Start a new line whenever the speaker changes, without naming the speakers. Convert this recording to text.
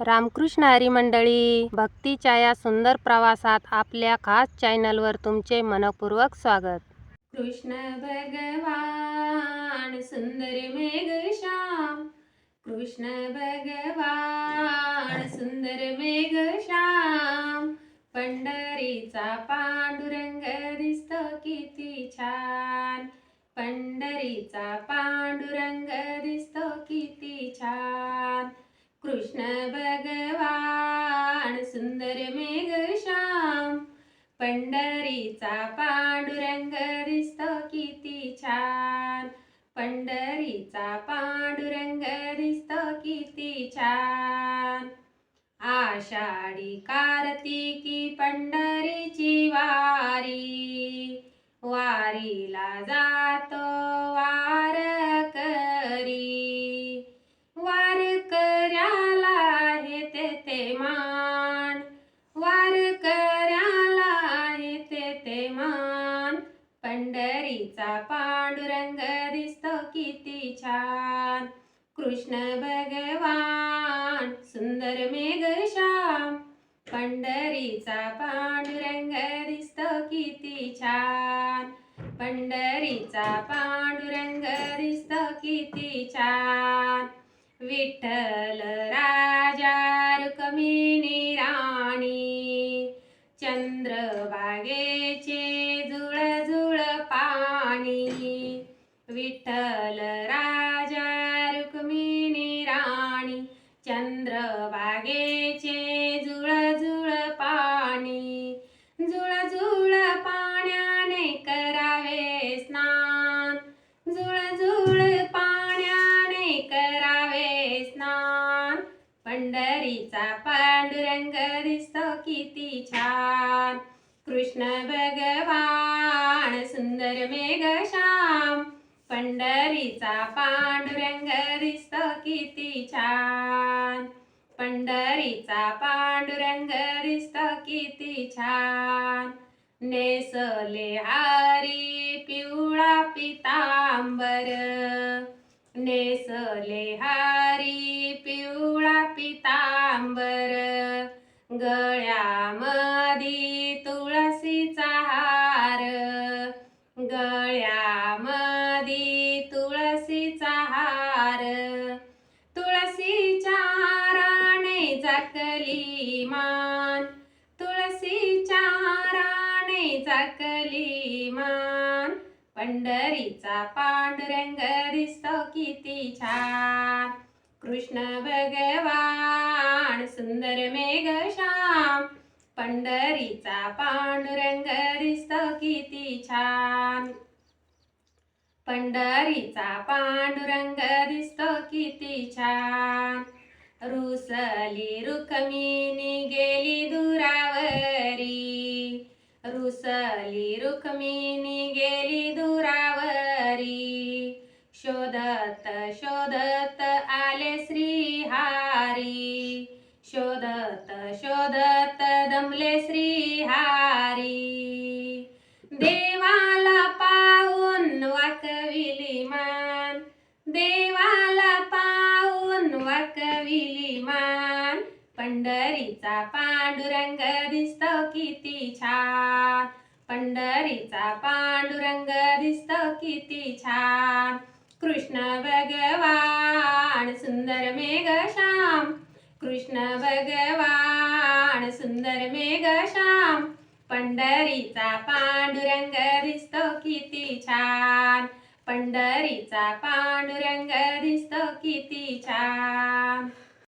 रामकृष्ण हरी मंडळी भक्तीच्या या सुंदर प्रवासात आपल्या खास चॅनलवर तुमचे मनपूर्वक स्वागत. कृष्ण भगवान सुंदर मेघ श्याम. कृष्ण भगवान सुंदर मेघ श्याम. पंढरीचा पांडुरंग दिसतो किती छान. पंढरीचा पांडुरंग दिसतो किती छान. कृष्ण भगवान सुंदर मेघ श्याम. पंढरीचा पांडुरंग दिसतो किती छान. पंढरीचा पांडुरंग दिसतो किती छान. आषाढी कार्तिकी पंढरीची वारी. वारीला जा पंढरीचा पांडुरंग दिसतो किती छान. कृष्ण भगवान सुंदर मेघश्याम पंढरीचा पांडुरंग दिसतो किती छान. पंढरीचा पांडुरंग दिसतो किती छान. विठ्ठल विठ्ठल राजा रुक्मिणी राणी चंद्रभागेचे जुळ जुळ पाणी. जुळ जुळ पाण्याने करावे स्नान. जुळ जुळ पाण्याने करावे स्नान. पंढरीचा पांडुरंग दिसतो किती छान. कृष्ण भगवान सुंदर मे पंढरीचा पांडुरंग दिसतो किती छान. पंढरीचा पांडुरंग दिसतो किती छान. नेसले हारी पिवळा पितांबर. नेसले हारी पिवळा पितांबर. गळ्या हाराने मान पंढरीचा पांडुरंग दिसतो किती छान. कृष्ण भगवान सुंदर मेघ श्याम पंढरीचा पांडुरंग दिसतो किती छान. पंढरीचा पांडुरंग दिसतो किती छान. रुसली रुक्मिणी गेली दुरा रुसली रुक्मिणी गेली दुरावरी शोधत शोधत आले श्रीहारी शोधत शोधत दमले श्रीहारी पंढरीचा पांडुरंग दिसतो किती छान. पंढरीचा पांडुरंग दिसतो किती छान. कृष्ण भगवान सुंदर मेघ श्याम. कृष्ण भगवान सुंदर मेघ श्याम. पंढरीचा पांडुरंग दिसतो किती छान. पंढरीचा पांडुरंग दिसतो किती छान.